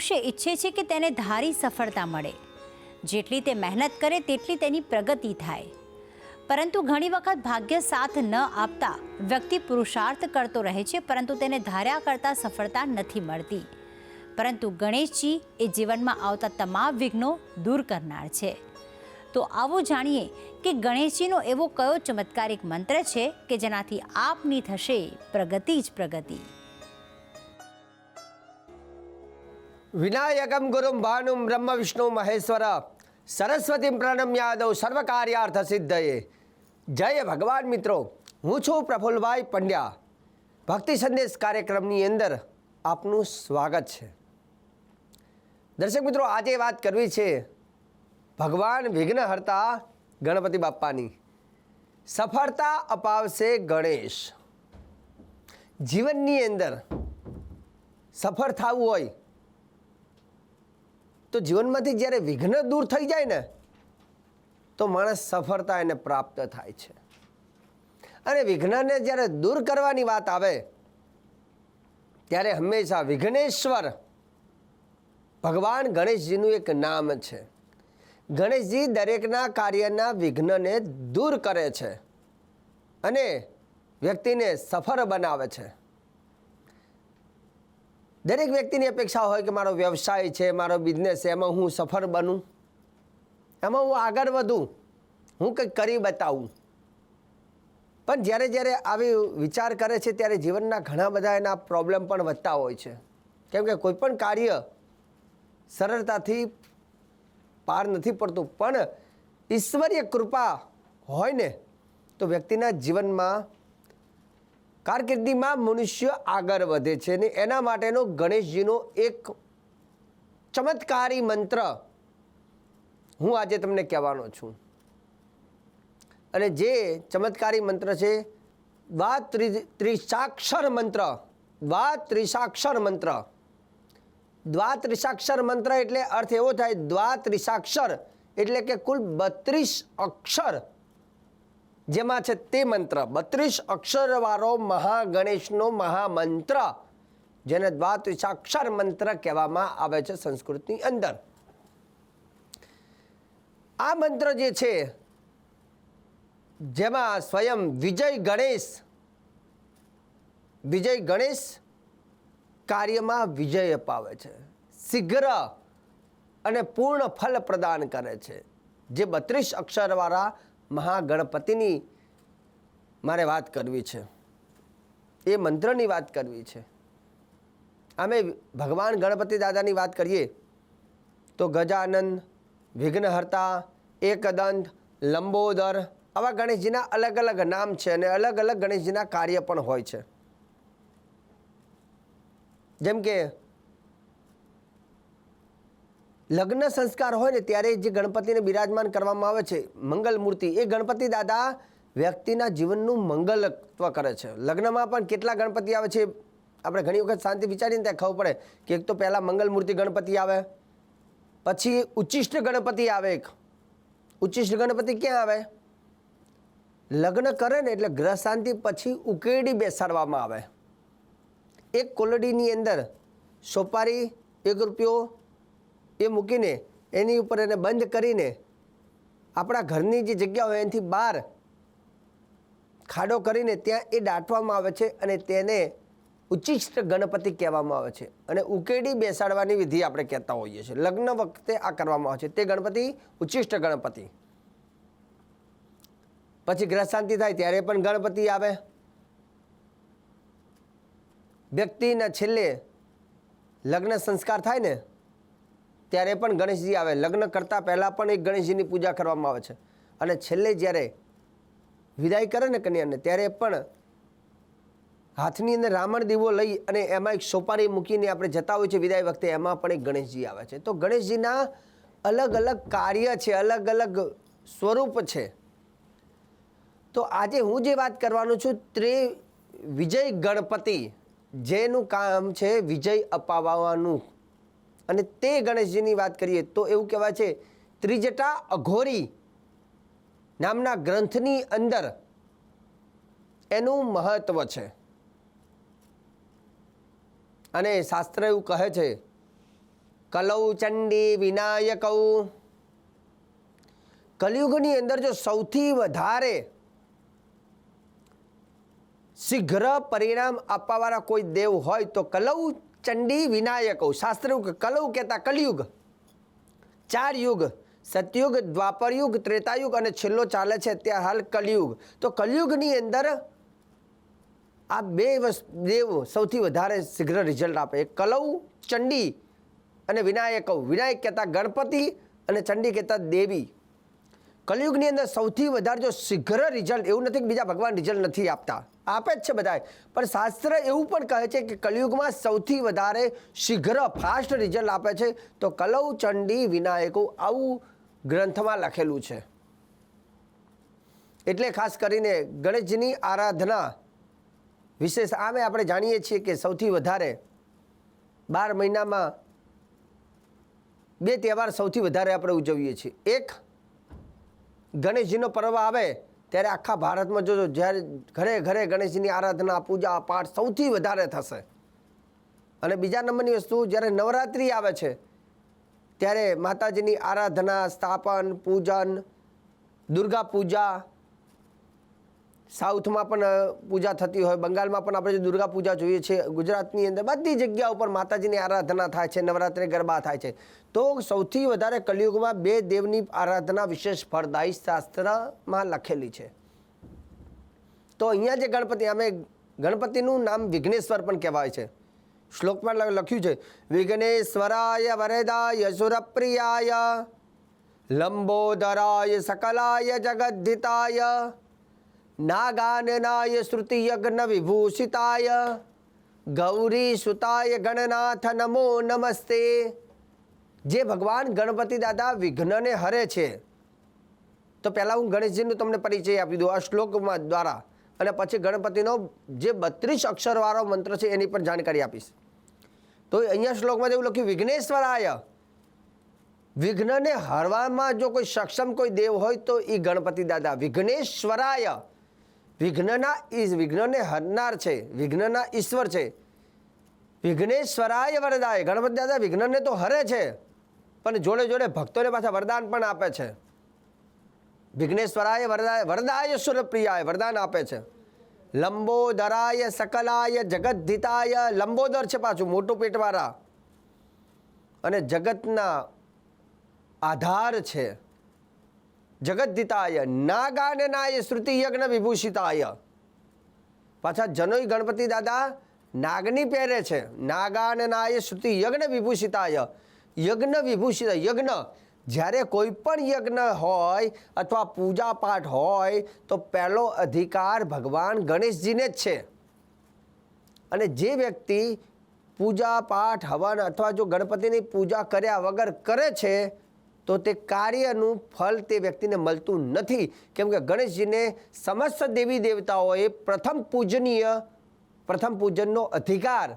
મનુષ્ય ઈચ્છે છે કે તેને ધારી સફળતા મળે. જેટલી તે મહેનત કરે, તેટલી તેની પ્રગતિ થાય. પરંતુ ઘણી વખત ભાગ્ય સાથ ન આપતા વ્યક્તિ પુરુષાર્થ કરતો રહે છે, પરંતુ તેને ધાર્યા કરતાં સફળતા નથી મળતી. પરંતુ ગણેશજી એ જીવનમાં આવતા તમામ વિઘ્નો દૂર કરનાર છે. તો આવો જાણીએ કે ગણેશજીનો એવો કયો ચમત્કારિક મંત્ર છે કે જેનાથી આપની થશે પ્રગતિ જ પ્રગતિ. વિનાયકમ ગુરુમ ભાનુમ બ્રહ્મ વિષ્ણુ મહેશ્વર સરસ્વતી પ્રણમ્યાદવ સર્વકાર્યાર્થ સિદ્ધયે જય ભગવાન મિત્રો હું છું પ્રફુલભાઈ પંડ્યા ભક્તિ સંદેશ કાર્યક્રમની અંદર આપનું સ્વાગત છે દર્શક મિત્રો આજે વાત કરવી છે ભગવાન વિઘ્નહર્તા ગણપતિ બાપ્પાની સફળતા અપાવશે ગણેશ જીવનની અંદર સફળ થવું હોય તો જીવનમાંથી જ્યારે વિઘ્ન દૂર થઈ જાય ને, તો માણસ સફળતા એને પ્રાપ્ત થાય છે. અને વિઘ્નને જ્યારે દૂર કરવાની વાત આવે, ત્યારે હંમેશા વિઘ્નેશ્વર ભગવાન ગણેશજીનું એક નામ છે. ગણેશજી દરેકના કાર્યના વિઘ્નને દૂર કરે છે અને વ્યક્તિને સફળ બનાવે છે. દરેક વ્યક્તિની અપેક્ષા હોય કે મારો વ્યવસાય છે, મારો બિઝનેસ એમાં હું સફળ બનું? એમાં હું આગળ વધું? હું કંઈક કરી બતાવું? પણ જ્યારે જ્યારે આવી વિચાર કરે છે, ત્યારે જીવનના ઘણા બધા એના પ્રોબ્લેમ પણ વધતા હોય છે. કેમ કે કોઈ પણ કાર્ય સરળતાથી પાર નથી પડતું. પણ ઈશ્વરીય કૃપા હોય ને, તો વ્યક્તિના જીવનમાં કારકિર્દીમાં મનુષ્ય આગળ વધે છે ને એના માટેનો ગણેશજીનો એક ચમત્કારી મંત્ર હું આજે તમને કહેવાનો છું. અને જે ચમત્કારી મંત્ર છે દ્વા ત્રિ ત્રિસાક્ષર મંત્ર દ્વા ત્રિસાક્ષર મંત્ર. દ્વા ત્રિસાક્ષર મંત્ર એટલે અર્થ એવો થાય દ્વા ત્રિસાક્ષર એટલે કે કુલ બત્રીસ અક્ષર. જેમાં છે તે મંત્ર, બત્રીસ અક્ષરવાળો મહાગણેશનો મહામંત્ર, જેને દ્વાદશાક્ષર મંત્ર કહેવામાં આવે છે સંસ્કૃતની અંદર. આ મંત્ર જે છે, જેમાં સ્વયં વિજય ગણેશ વિજય ગણેશ કાર્યમાં વિજય અપાવે છે. શીઘ્ર અને પૂર્ણ ફલ પ્રદાન કરે છે. જે બત્રીસ અક્ષરવાળા મહાગણપતિની મારે વાત કરવી છે. એ મંત્રની વાત કરવી છે. અમે ભગવાન ગણપતિ દાદાની વાત કરીએ, તો ગજાનંદ વિઘ્નહર્તા, એકદંત, લંબોદર, આવા ગણેશજીના અલગ અલગ નામ છે અને અલગ અલગ ગણેશજીના કાર્ય પણ હોય છે. જેમ કે લગ્ન સંસ્કાર હોય ને ત્યારે જે ગણપતિને બિરાજમાન કરવામાં આવે છે, મંગલ મૂર્તિ, એ ગણપતિ દાદા વ્યક્તિના જીવનનું મંગલત્વ કરે છે. લગ્નમાં પણ કેટલા ગણપતિ આવે છે, આપણે ઘણી વખત શાંતિ વિચારીને ત્યાં ખબર પડે કે એક તો પહેલાં મંગલ મૂર્તિ ગણપતિ આવે, પછી ઉચ્ચિષ્ટ ગણપતિ આવે એક. ઉચ્ચિષ્ટ ગણપતિ ક્યાં આવે? લગ્ન કરે ને એટલે ગ્રહ શાંતિ પછી ઉકેડી બેસાડવામાં આવે. એક કોલડીની અંદર સોપારી, એક રૂપિયો એ મૂકીને એની ઉપર એને બંધ કરીને આપણા ઘરની જે જગ્યા હોય એનાથી બહાર ખાડો કરીને ત્યાં એ દાટવામાં આવે છે અને તેને ઉચ્ચિષ્ટ ગણપતિ કહેવામાં આવે છે અને ઉકેડી બેસાડવાની વિધિ આપણે કહેતા હોઈએ છીએ. લગ્ન વખતે આ કરવામાં આવે છે. તે ગણપતિ ઉચ્ચિષ્ટ ગણપતિ. પછી ગ્રહ શાંતિ થાય ત્યારે પણ ગણપતિ આવે. વ્યક્તિના છેલ્લે લગ્ન સંસ્કાર થાય ને ત્યારે પણ ગણેશજી આવે. લગ્ન કરતાં પહેલાં પણ એક ગણેશજીની પૂજા કરવામાં આવે છે. અને છેલ્લે જ્યારે વિદાય કરે ને કન્યાને, ત્યારે પણ હાથની અંદર રામણ દીવો લઈ અને એમાં એક સોપારી મૂકીને આપણે જતા હોય છે વિદાય વખતે, એમાં પણ એક ગણેશજી આવે છે. તો ગણેશજીના અલગ અલગ કાર્ય છે, અલગ અલગ સ્વરૂપ છે. તો આજે હું જે વાત કરવાનું છું તે વિજય ગણપતિ, જેનું કામ છે વિજય અપાવવાનું. અને તે ગણેશજીની વાત કરીએ તો એવું કહેવાય છે, ત્રિજટા અઘોરી નામના ગ્રંથની અંદર એનું મહત્વ છે. અને શાસ્ત્ર એવું કહે છે, કલૌ ચંડી વિનાયકૌ. કલયુગની અંદર જો સૌથી વધારે શીઘ્ર પરિણામ આપવાવાળા કોઈ દેવ હોય તો કલૌ ચંડી વિનાયકો શાસ્ત્ર કલૌ કહેતા કલયુગ. ચાર યુગ, સતયુગ, દ્વાપરયુગ, ત્રેતાયુગ અને છેલ્લો ચાલે છે ત્યાં હાલ કલયુગ. તો કલયુગની અંદર આ બે દેવ સૌથી વધારે શીઘ્ર રિઝલ્ટ આપે. કલવ કલૌ ચંડી અને વિનાયક વિનાયક કહેતા ગણપતિ અને ચંડી કહેતા દેવી. કલયુગની અંદર સૌથી વધારે જો શીઘ્ર રિઝલ્ટ એવું નથી કે બીજા ભગવાન રિઝલ્ટ નથી આપતા. આપે જ છે બધાય. પણ શાસ્ત્ર એવું પણ કહે છે કે કલયુગમાં સૌથી વધારે શીઘ્ર ફાસ્ટ રિઝલ્ટ આપે છે. તો કલવ ચંડી વિનાયકો આવું ગ્રંથમાં લખેલું છે. એટલે ખાસ કરીને ગણેશજીની આરાધના વિશેષ આમે આપણે જાણીએ છીએ કે સૌથી વધારે બાર મહિનામાં બે તહેવાર સૌથી વધારે આપણે ઉજવીએ છીએ. એક ગણેશજીનો પર્વ આવે ત્યારે આખા ભારતમાં જોજો, જ્યારે ઘરે ઘરે ગણેશજીની આરાધના, પૂજા, પાઠ સૌથી વધારે થશે. અને બીજા નંબરની વસ્તુ, જ્યારે નવરાત્રિ આવે છે, ત્યારે માતાજીની આરાધના, સ્થાપન, પૂજન દુર્ગા પૂજા સાઉથમાં પણ પૂજા થતી હોય. બંગાળમાં પણ આપણે દુર્ગા પૂજા જોઈએ છીએ ગુજરાતની અંદર બધી જગ્યા ઉપર માતાજીની આરાધના થાય છે, નવરાત્રિ ગરબા થાય છે. તો સૌથી વધારે કલિયુગમાં બે દેવની આરાધના વિશેષ ફળદાયી શાસ્ત્રમાં લખેલી છે. તો અહીંયા જે ગણપતિ અમે ગણપતિનું નામ વિઘ્નેશ્વર પણ કહેવાય છે. શ્લોકમાં લખ્યું છે, વિઘ્નેશ્વરાય વરદાય સુરપ્રિયાય, લંબોદરાય સકલાય જગદ્ધિતાય નાગાનનાય શ્રુતિયજ્ઞ વિભૂષિતાય ગૌરી સુતાય ગણનાથ નમો નમસ્તે જે ભગવાન ગણપતિ દાદા વિઘ્નને હરે છે। તો પહેલાં હું ગણેશજીનું તમને પરિચય આપી દઉં આ શ્લોકમાં દ્વારા અને પછી ગણપતિનો જે બત્રીસ અક્ષરવાળો મંત્ર છે એની પણ જાણકારી આપીશ। તો અહીંયા શ્લોકમાં એવું લખ્યું, વિઘ્નેશ્વરાય, વિઘ્નને હરવામાં જો કોઈ સક્ષમ કોઈ દેવ હોય તો એ ગણપતિ દાદા, વિઘ્નેશ્વરાય વિઘ્નના વિઘ્નને હરનાર છે, વિઘ્નના ઈશ્વર છે. વિઘ્નેશ્વરાય વરદાય. ગણપતિ દાદા વિઘ્નને તો હરે છે, પણ જોડે જોડે ભક્તોને પાછા વરદાન પણ આપે છે. વિઘ્નેશ્વરાય વરદાય વરદાય સુરપ્રિયાય વરદાન આપે છે. લંબોદરાય સકલાય, જગદ્ધિતાય લંબોદર છે પાછું મોટું પેટવાળા. અને જગતના આધાર છે. જગદ્ધિતાય નાગાનનાય શ્રુતિ યજ્ઞ વિભૂષિતાય. પાછા જનોઈ ગણપતિ દાદા નાગની પહેરે છે. નાગાનનાય શ્રુતિ યજ્ઞ વિભૂષિતાય. યજ્ઞ વિભૂષિત, યજ્ઞ. જ્યારે કોઈ પણ યજ્ઞ હોય અથવા પૂજા પાઠ હોય, તો પહેલો અધિકાર ભગવાન ગણેશજીને જ છે. અને જે વ્યક્તિ પૂજા પાઠ હવન અથવા જો ગણપતિની પૂજા કર્યા વગર કરે છે તો તે કાર્યનું ફળ તે વ્યક્તિને મળતું નથી. કેમ કે ગણેશજીને સમસ્ત દેવી દેવતાઓએ પ્રથમ પૂજનીય, પ્રથમ પૂજનનો અધિકાર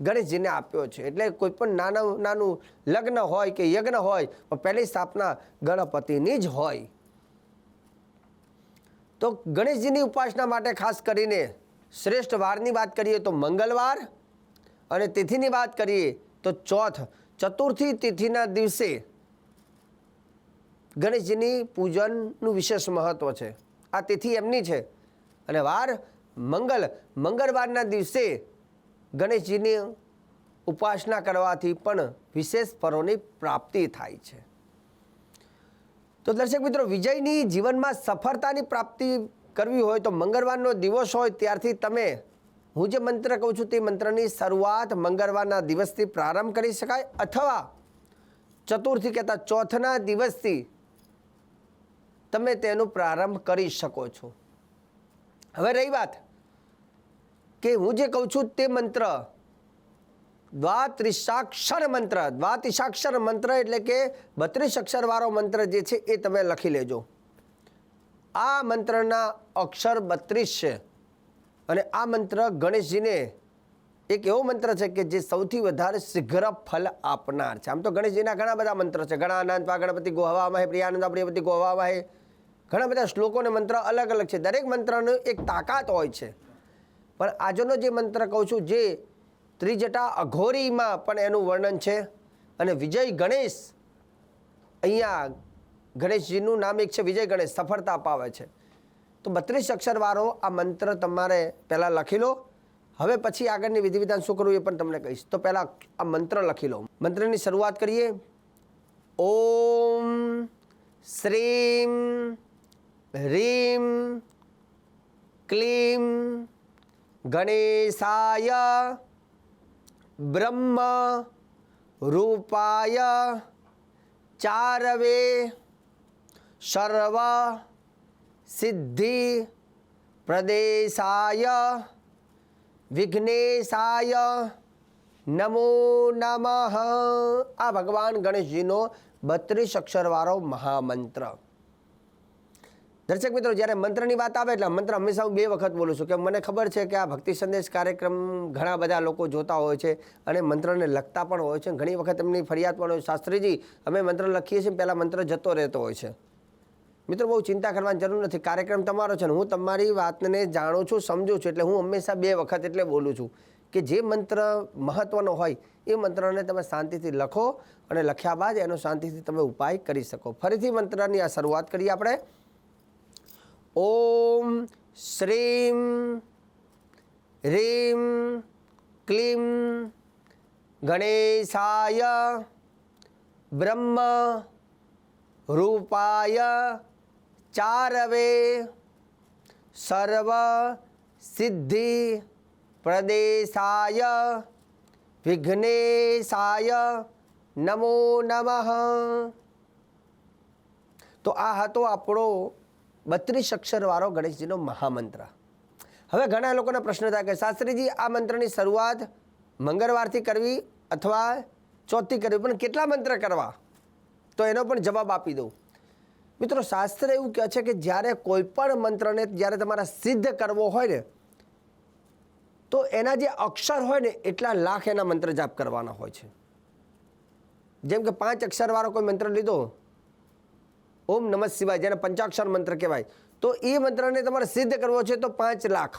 ગણેશજીને આપ્યો છે. એટલે કોઈ પણ નાનું નાનું લગ્ન હોય કે યજ્ઞ હોય, પણ પહેલી સ્થાપના ગણપતિની જ હોય. તો ગણેશજીની ઉપાસના માટે ખાસ કરીને શ્રેષ્ઠ વારની વાત કરીએ તો મંગળવાર અને તિથિની વાત કરીએ તો ચોથ. ચતુર્થી તિથિના દિવસે ગણેશજીની પૂજનનું વિશેષ મહત્ત્વ છે. આ તિથિ એમની છે. અને વાર મંગળ મંગળવારના દિવસે ગણેશજીની ઉપાસના કરવાથી પણ વિશેષ ફળોની પ્રાપ્તિ થાય છે. તો દર્શક મિત્રો, વિજયની જીવનમાં સફળતાની પ્રાપ્તિ કરવી હોય તો મંગળવારનો દિવસ હોય ત્યારથી તમે હું જે મંત્ર કહું છું તે મંત્રની શરૂઆત મંગળવારના દિવસથી પ્રારંભ કરી શકાય અથવા ચતુર્થી કહેતા ચોથના દિવસથી તમે તેનો પ્રારંભ કરી શકો છો. હવે રહી વાત કે હું જે કહું છું તે મંત્ર દ્વાત્રિસાક્ષર મંત્ર. દ્વાતિસાક્ષર મંત્ર એટલે કે બત્રીસ અક્ષરવાળો મંત્ર જે છે એ તમે લખી લેજો. આ મંત્રના અક્ષર બત્રીસ છે અને આ મંત્ર ગણેશજીને એક એવો મંત્ર છે કે જે સૌથી વધારે શીઘ્ર ફલ આપનાર છે. આમ તો ગણેશજીના ઘણા બધા મંત્ર છે. ઘણા અનંતવા ગણપતિ ગોહવામાં હે, પ્રિયાનંદ પ્રિયપતિ ગોહવામાં હે. ઘણા બધા શ્લોકો અને મંત્ર અલગ અલગ છે. દરેક મંત્રનો એક તાકાત હોય છે. પણ આજનો જે મંત્ર કહું છું જે ત્રિજટા અઘોરીમાં પણ એનું વર્ણન છે અને વિજય ગણેશ અહીંયા ગણેશજીનું નામ એક છે, વિજય ગણેશ, સફળતા અપાવે છે. તો બત્રીસ અક્ષરવાળો આ મંત્ર તમારે પહેલાં લખી લો. હવે પછી આગળની વિધિ વિધાન શું કરવું એ પણ તમને કહીશ. તો પહેલાં આ મંત્ર લખી લો મંત્રની શરૂઆત કરીએ. ઓમ શ્રીમ હ્રીમ ક્લીમ ગણેશાય બ્રહ્મ રૂપાય ચારવે સર્વ સિદ્ધિ પ્રદેશાય વિઘ્નેશાય નમો નમઃ. આ ભગવાન ગણેશજીનો બત્રીસ અક્ષરવાળો મહામંત્ર. દર્શક મિત્રો, જ્યારે મંત્રની વાત આવે એટલે મંત્ર હંમેશા હું બે વખત બોલું છું કે મને ખબર છે કે આ ભક્તિ સંદેશ કાર્યક્રમ ઘણા બધા લોકો જોતા હોય છે અને મંત્રને લખતા પણ હોય છે. ઘણી વખત એમની ફરિયાદ પણ હોય શાસ્ત્રીજી, અમે મંત્ર લખીએ છીએ પહેલાં મંત્ર જતો રહેતો હોય છે. મિત્રો, બહુ ચિંતા કરવાની જરૂર નથી. કાર્યક્રમ તમારો છે ને, હું તમારી વાતને જાણું છું, સમજું છું, એટલે હું હંમેશા બે વખત એટલે બોલું છું કે જે મંત્ર મહત્વનો હોય, એ મંત્રને તમે શાંતિથી લખો અને લખ્યા બાદ એનો શાંતિથી તમે ઉપાય કરી શકો. ફરીથી મંત્રની આ શરૂઆત કરીએ આપણે. ઓમ શ્રીમ રીમ ક્લીમ ગણેશાય બ્રહ્મ રૂપાય ચારવે સર્વ સિદ્ધિ પ્રદેશાય વિઘ્નેશાય નમો નમઃ તો આ હતો આપણો બત્રીસ અક્ષરવાળો ગણેશજીનો મહામંત્ર. હવે ઘણા લોકોના પ્રશ્ન થાય કે શાસ્ત્રીજી, આ મંત્રની શરૂઆત મંગળવારથી કરવી અથવા ચોથથી કરવી, પણ કેટલા મંત્ર કરવા? તો એનો પણ જવાબ આપી દઉં. મિત્રો, શાસ્ત્ર એવું કહે છે કે જ્યારે કોઈ પણ મંત્રને જ્યારે તમારે સિદ્ધ કરવો હોય ને, તો એના જે અક્ષર હોય ને, એટલા લાખ એના મંત્ર જાપ કરવાના હોય છે. જેમ કે પાંચ અક્ષરવાળો કોઈ મંત્ર લીધો, ઓમ નમઃ શિવાય, જેને પંચાક્ષર મંત્ર કહેવાય, તો એ મંત્રને તમારે સિદ્ધ કરવો છે તો પાંચ લાખ.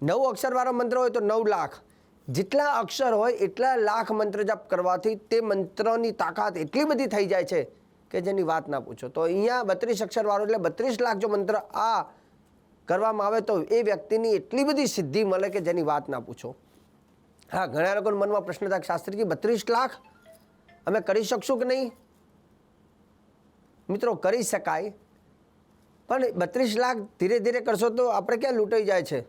નવ અક્ષરવાળો મંત્ર હોય તો નવ લાખ. જેટલા અક્ષર હોય એટલા લાખ મંત્ર જાપ કરવાથી તે મંત્રની તાકાત એટલી બધી થઈ જાય છે કે જેની વાત ના પૂછો. તો અહીંયા બત્રીસ અક્ષરવાળો એટલે બત્રીસ લાખ જો મંત્ર આ કરવામાં આવે તો એ વ્યક્તિની એટલી બધી સિદ્ધિ મળે કે જેની વાત ના પૂછો. હા, ઘણા લોકોના મનમાં પ્રશ્ન થાય શાસ્ત્રીજી બત્રીસ લાખ અમે કરી શકશું કે નહીં? મિત્રો, કરી શકાય, પણ બત્રીસ લાખ ધીરે ધીરે કરશો તો આપણે ક્યાં લૂંટાઈ જાય છે?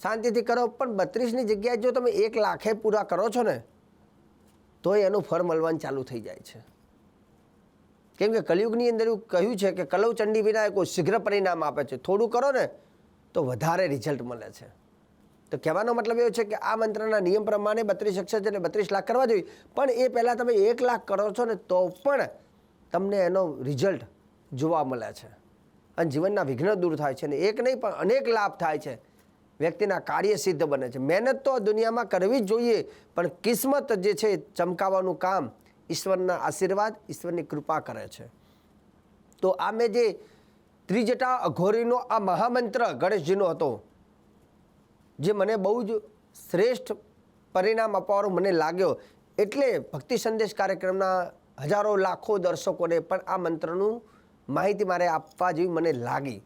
શાંતિથી કરો, પણ બત્રીસની જગ્યાએ જો તમે એક લાખે પૂરા કરો છો ને, તો એનું ફળ મળવાનું ચાલુ થઈ જાય છે. કેમ કે કલયુગની અંદર એવું કહ્યું છે કે કલવ ચંડી વિના કોઈ શીઘ્ર પરિણામ આપે છે. થોડું કરો ને તો વધારે રિઝલ્ટ મળે છે. તો કહેવાનો મતલબ એવો છે કે આ મંત્રના નિયમ પ્રમાણે બત્રીસ અક્ષર છે બત્રીસ લાખ કરવા જોઈએ. પણ એ પહેલાં તમે એક લાખ કરો છો ને તો પણ તમને એનો રિઝલ્ટ જોવા મળે છે. અને જીવનના વિઘ્ન દૂર થાય છે અને એક નહીં પણ અનેક લાભ થાય છે. વ્યક્તિના કાર્ય સિદ્ધ બને છે. મહેનત તો દુનિયામાં કરવી જ જોઈએ, પણ કિસ્મત જે છે ચમકાવવાનું કામ ઈશ્વરના આશીર્વાદ, ઈશ્વરની કૃપા કરે છે. તો આ મેં જે ત્રિજટા અઘોરીનો આ મહામંત્ર ગણેશજીનો હતો, જે મને બહુ જ શ્રેષ્ઠ પરિણામ આપવાનો મને લાગ્યો. એટલે ભક્તિ સંદેશ કાર્યક્રમના હજારો, લાખો દર્શકોને પણ આ મંત્રનું માહિતી મારે આપવા જેવી મને લાગી.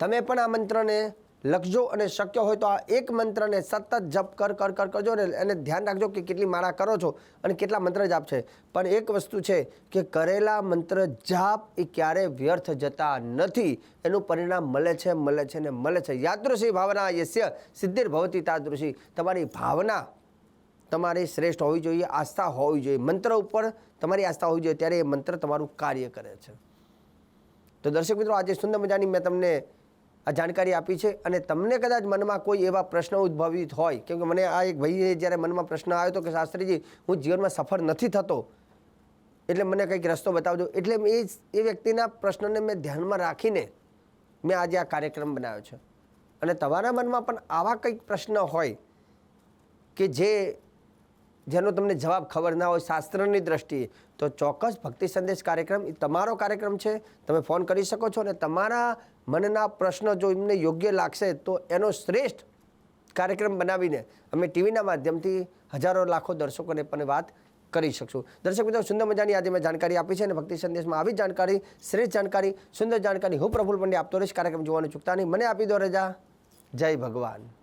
તમે પણ આ મંત્રને લખજો અને શક્ય હોય તો આ એક મંત્રને સતત જપ કર કર કર કરજો ને એને ધ્યાન રાખજો કે કેટલી માળા કરો છો અને કેટલા મંત્ર જાપ છે. પણ એક વસ્તુ છે કે કરેલા મંત્ર જાપ એ ક્યારે વ્યર્થ જતા નથી. એનું પરિણામ મળે છે મળે છે ને મળે છે. યાદૃશી ભાવના યસ્ય સિદ્ધિર ભવતી તાદૃશી. તમારી ભાવના તમારી શ્રેષ્ઠ હોવી જોઈએ, આસ્થા હોવી જોઈએ. મંત્ર ઉપર તમારી આસ્થા હોવી જોઈએ, ત્યારે એ મંત્ર તમારું કાર્ય કરે છે. તો દર્શક મિત્રો, આજે સુંદર મજાની મેં તમને આ જાણકારી આપી છે અને તમને કદાચ મનમાં કોઈ એવા પ્રશ્ન ઉદ્ભવિત હોય, કેમ કે મને આ એક ભાઈએ જ્યારે મનમાં પ્રશ્ન આવ્યો હતો કે શાસ્ત્રીજી, હું જીવનમાં સફળ નથી થતો, એટલે મને કંઈક રસ્તો બતાવજો. એટલે એ એ વ્યક્તિના પ્રશ્નને મેં ધ્યાનમાં રાખીને મેં આજે આ કાર્યક્રમ બનાવ્યો છે. અને તમારા મનમાં પણ આવા કંઈક પ્રશ્ન હોય કે જે, જેનો તમને જવાબ ખબર ના હોય શાસ્ત્રની દ્રષ્ટિએ, તો ચોક્કસ ભક્તિ સંદેશ કાર્યક્રમ, એ તમારો કાર્યક્રમ છે. તમે ફોન કરી શકો છો અને તમારા મનના પ્રશ્નો જો એમને યોગ્ય લાગશે તો એનો શ્રેષ્ઠ કાર્યક્રમ બનાવીને અમે ટીવીના માધ્યમથી હજારો લાખો દર્શકોને પણ વાત કરી શકશું. દર્શક મિત્રો, સુંદર મજાની આજે મેં જાણકારી આપી છે અને ભક્તિ સંદેશમાં આવી જાણકારી, શ્રેષ્ઠ જાણકારી, સુંદર જાણકારી હું પ્રફુલ પંડ્યા આપતો રહીશ. કાર્યક્રમ જોવાનું ચૂકતા નહીં. મને આપી દો રજા. જય ભગવાન.